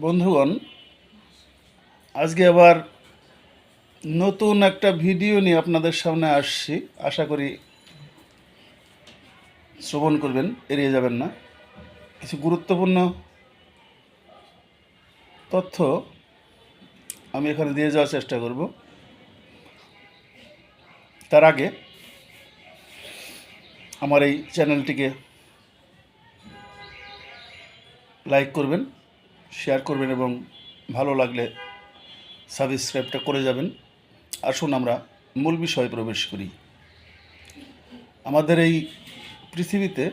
বন্ধুগণ, আজকে আবার নতুন একটা ভিডিও নিয়ে আপনাদের সামনে আসছি। আশা করি শ্রবণ করবেন, এড়িয়ে যাবেন না। কিছু গুরুত্বপূর্ণ তথ্য আমি এখানে দিয়ে যাওয়ার চেষ্টা করব। তার আগে আমার এই চ্যানেলটিকে লাইক করবেন শেয়ার করবেন এবং ভালো লাগলে সাবস্ক্রাইবটা করে যাবেন। আসুন আমরা মূল বিষয়ে প্রবেশ করি। আমাদের এই পৃথিবীতে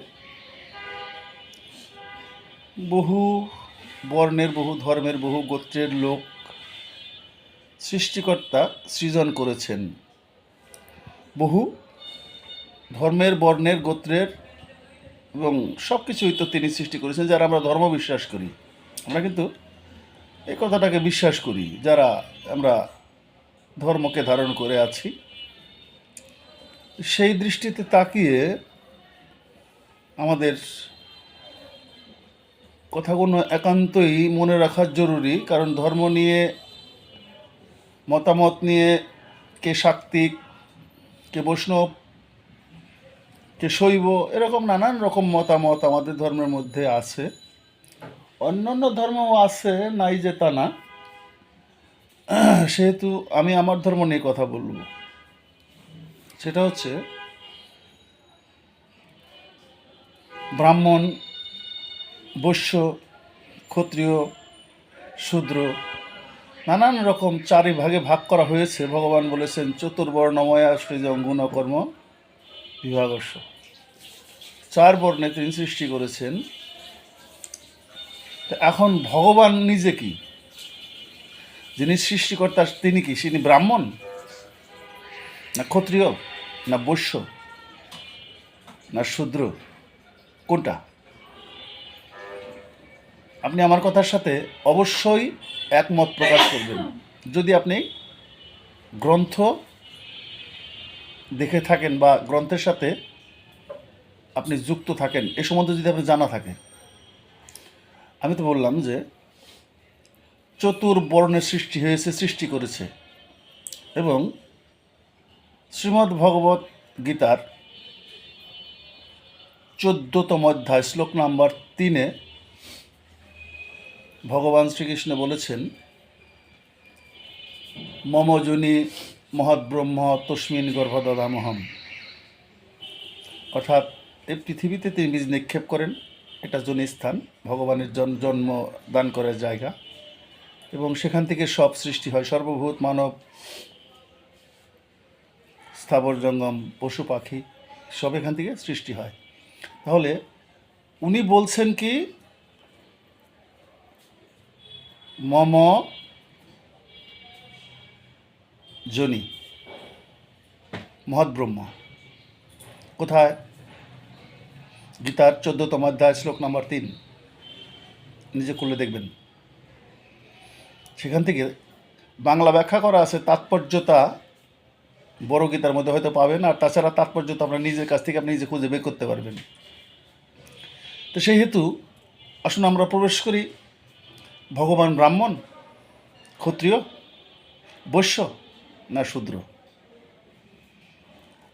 বহু বর্ণের, বহু ধর্মের, বহু গোত্রের লোক সৃষ্টিকর্তা সৃজন করেছেন। বহু ধর্মের, বর্ণের, গোত্রের এবং সব কিছুই তো তিনি সৃষ্টি করেছেন, যারা আমরা ধর্ম বিশ্বাস করি। আমরা কিন্তু এই কথাটাকে বিশ্বাস করি, যারা আমরা ধর্মকে ধারণ করে আছি, সেই দৃষ্টিতে তাকিয়ে আমাদের কথাগুলো একান্তই মনে রাখা জরুরি, কারণ ধর্ম নিয়ে, মতামত নিয়ে, কে শাক্তিক কে বৈষ্ণব, কে শৈব, এরকম নানান রকম মতামত আমাদের ধর্মের মধ্যে আছে। অন্যান্য ধর্মও আছে, নাই যে তা না। সেহেতু আমি আমার ধর্ম নিয়ে কথা বলব। সেটা হচ্ছে, ব্রাহ্মণ, বৈশ্য, ক্ষত্রিয়, শূদ্র, নানান রকম চারি ভাগে ভাগ করা হয়েছে। ভগবান বলেছেন, চতুর্বর্ণময়া সৃজং গুণকর্ম বিভাগস্য। চার বর্ণে তিনি সৃষ্টি করেছেন। এখন ভগবান নিজে কি? যিনি সৃষ্টিকর্তা, তিনি কি? তিনি ব্রাহ্মণ? না ক্ষত্রিয়? না বৈশ্য? না শূদ্র? কোনটা? আপনি আমার কথার সাথে অবশ্যই একমত প্রকাশ করবেন। যদি আপনি গ্রন্থ দেখে থাকেন বা গ্রন্থের সাথে আপনি যুক্ত থাকেন, এ সম্বন্ধে যদি আপনি জানা থাকে আমি তো বললাম যে চতুর্বর্ণের সৃষ্টি হয়েছে, সৃষ্টি করেছে। এবং শ্রীমদ্ ভগবত গীতার চোদ্দতম অধ্যায়, শ্লোক নাম্বার তিনে ভগবান শ্রীকৃষ্ণ বলেছেন, মম জুনি মহৎব্রহ্ম তস্মিন গর্ভদদামহম। অর্থাৎ এই পৃথিবীতে তিনি বীজ নিক্ষেপ করেন। জনি স্থান ভগবানের জন, জন্ম দান করার জায়গা। এবং সেখান থেকে সব সৃষ্টি হয়। সর্বভূত মানব, স্থাবর জঙ্গম, পশু পাখি, সব এখান থেকে সৃষ্টি হয়। তাহলে উনি বলছেন কি, মম জনি, মহৎ ব্রহ্ম। কোথায়? গীতার চোদ্দতম অধ্যায়, শ্লোক নম্বর তিন। নিজে খুলে দেখবেন। সেখান থেকে বাংলা ব্যাখ্যা করা আছে, তাৎপর্যতা বড় গীতার মধ্যে হয়তো পাবেন, আর তাছাড়া তাৎপর্যতা আপনার নিজের কাছ থেকে আপনি নিজে খুঁজে বের করতে পারবেন। তো সেই হেতু আসুন আমরা প্রবেশ করি, ভগবান ব্রাহ্মণ, ক্ষত্রিয়, বৈশ্য না শূদ্র?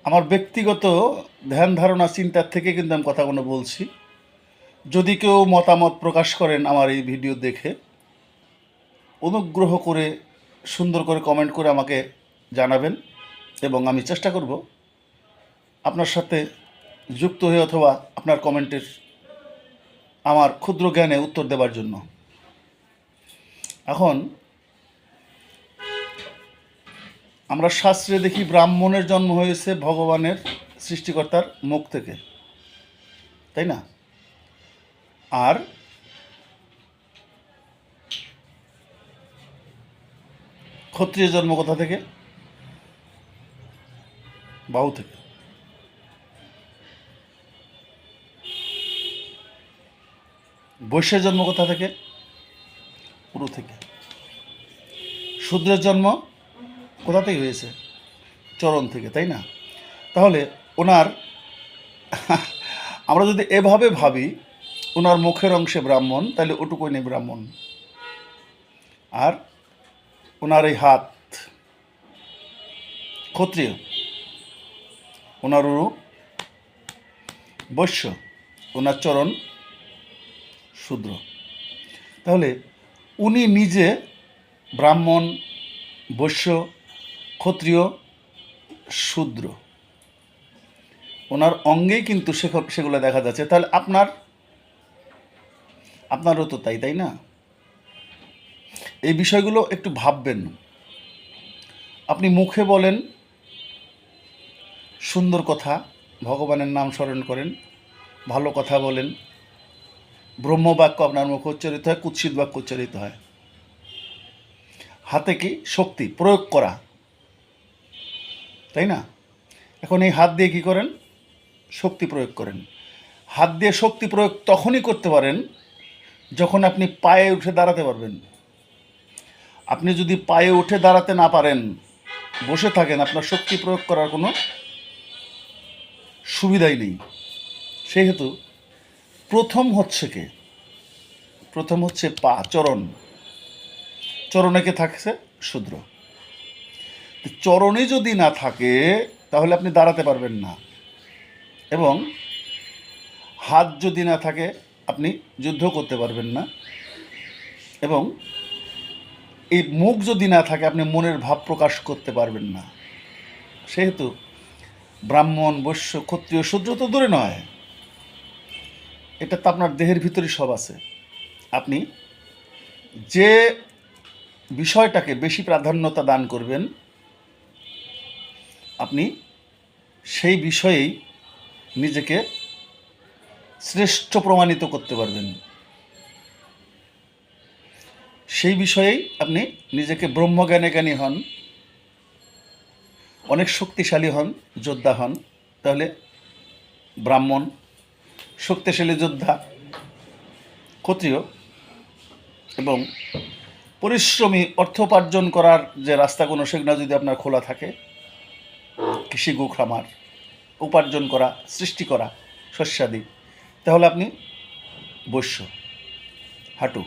আমার ব্যক্তিগত ধ্যান ধারণা, চিন্তার থেকে কিন্তু আমি কথাগুলো বলছি। যদি কেউ মতামত প্রকাশ করেন আমার এই ভিডিও দেখে, অনুগ্রহ করে সুন্দর করে কমেন্ট করে আমাকে জানাবেন এবং আমি চেষ্টা করব আপনার সাথে যুক্ত হয়ে অথবা আপনার কমেন্টের আমার ক্ষুদ্র জ্ঞানে উত্তর দেওয়ার জন্য। এখন আমরা শাস্ত্রে দেখি ব্রাহ্মণের জন্ম হয়েছে ভগবানের সৃষ্টিকর্তার মুখ থেকে। তাই না? আর ক্ষত্রিয় জন্ম কোথা থেকে? বাহু থেকে। বৈশ্যের জন্ম কোথা থেকে? পুরু থেকে। শূদ্রের জন্ম কোথা থেকে হয়েছে? চরণ থেকে, তাই না? তাহলে ওনার, আমরা যদি এভাবে ভাবি, ওনার মুখের অংশে ব্রাহ্মণ, তাহলে ওটুকুই নেই ব্রাহ্মণ। আর ওনার এই হাত, ক্ষত্রিয়, ওনার উরু বৈশ্য, ওনার চরণ শূদ্র। তাহলে উনি নিজে ব্রাহ্মণ, বৈশ্য ক্ষত্রিয় শূদ্র। ওনার অঙ্গেই কিন্তু সেগুলো দেখা যাচ্ছে। তাহলে আপনার, আপনারও তো তাই তাই না? এই বিষয়গুলো একটু ভাববেন। আপনি মুখে বলেন, সুন্দর কথা, ভগবানের নাম স্মরণ করেন, ভালো কথা বলেন, ব্রহ্মবাক্য আপনার মুখে উচ্চারিত হয়, কুৎসিত বাক্য উচ্চারিত হয়। হাতে কি? শক্তি প্রয়োগ করা। তাই না? এখন এই হাত দিয়ে কি করেন? শক্তি প্রয়োগ করেন। হাত দিয়ে শক্তি প্রয়োগ তখনই করতে পারেন যখন আপনি পায়ে উঠে দাঁড়াতে পারবেন। আপনি যদি পায়ে উঠে দাঁড়াতে না পারেন, বসে থাকেন, আপনার শক্তি প্রয়োগ করার কোনো সুবিধাই নেই। সেহেতু প্রথম হচ্ছে কে? প্রথম হচ্ছে পা, চরণ। চরণে কে থাকছে? শূদ্র। চরণে যদি না থাকে, তাহলে আপনি দাঁড়াতে পারবেন না। এবং হাত যদি না থাকে, আপনি যুদ্ধ করতে পারবেন না। এবং এই মুখ যদি না থাকে, আপনি মনের ভাব প্রকাশ করতে পারবেন না। সেহেতু ব্রাহ্মণ, বৈশ্য, ক্ষত্রিয়, শূদ্র তো দূরে নয়। এটা তো আপনার দেহের ভিতরে সব আছে। আপনি যে বিষয়টাকে বেশি প্রাধান্যতা দান করবেন আপনি সেই বিষয়েই নিজেকে শ্রেষ্ঠ প্রমাণিত করতে পারবেন। সেই বিষয়েই আপনি নিজেকে ব্রহ্মজ্ঞানে জ্ঞানী হন, অনেক শক্তিশালী হন, যোদ্ধা হন। তাহলে ব্রাহ্মণ, শক্তিশালী যোদ্ধা, ক্ষত্রিয় এবং পরিশ্রমী অর্থ উপার্জন করার যে রাস্তাগুলো, সেগুলো যদি আপনার খোলা থাকে কৃষি গো খামার উপার্জন করা, সৃষ্টি করা শস্যাদি। তাহলে আপনি বৈশ্য, হাঁটু।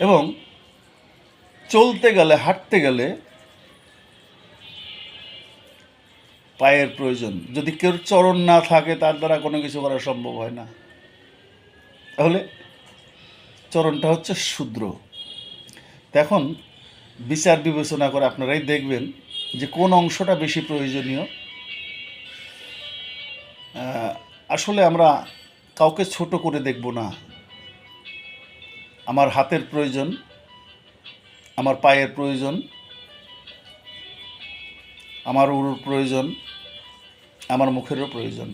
এবং চলতে গেলে, হাঁটতে গেলে পায়ের প্রয়োজন। যদি কেউ চরণ না থাকে, তার দ্বারা কোনো কিছু করা সম্ভব হয় না। তাহলে চরণটা হচ্ছে শূদ্র। এখন বিচার বিবেচনা করে আপনারাই দেখবেন যে কোন অংশটা বেশি প্রয়োজনীয়। আসলে আমরা কাউকে ছোট করে দেখব না। আমার হাতের প্রয়োজন, আমার পায়ের প্রয়োজন, আমার উরুর প্রয়োজন, আমার মুখেরও প্রয়োজন।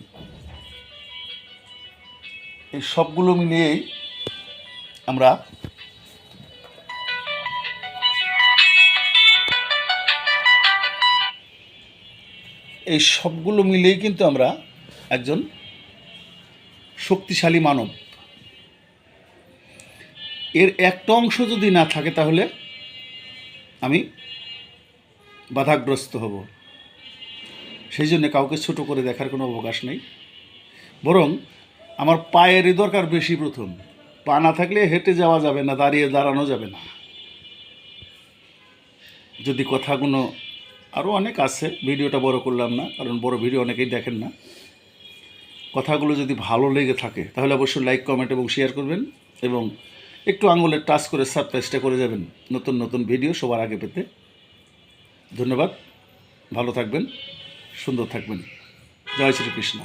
এই সবগুলো মিলিয়েই আমরা এই সবগুলো মিলিয়েই কিন্তু আমরা একজন শক্তিশালী মানব। এর একটা অংশ যদি না থাকে তাহলে আমি বাধাগ্রস্ত হব। সেই জন্য কাউকে ছোট করে দেখার কোনো অবকাশ নেই। বরং আমার পায়েরই দরকার বেশি প্রথম। পা না থাকলে হেঁটে যাওয়া যাবে না, দাঁড়িয়ে দাঁড়ানো যাবে না। যদি কথাগুলো আরও অনেক আছে, ভিডিওটা বড় করলাম না, কারণ বড় ভিডিও অনেকেই দেখেন না। কথাগুলো যদি ভালো লেগে থাকে, তাহলে অবশ্যই লাইক কমেন্ট এবং শেয়ার করবেন এবং একটু আঙুলের টাচ করে সাবস্ক্রাইবটা করে যাবেন নতুন নতুন ভিডিও সবার আগে পেতে। ধন্যবাদ, ভালো থাকবেন, সুন্দর থাকবেন। জয় শ্রীকৃষ্ণ।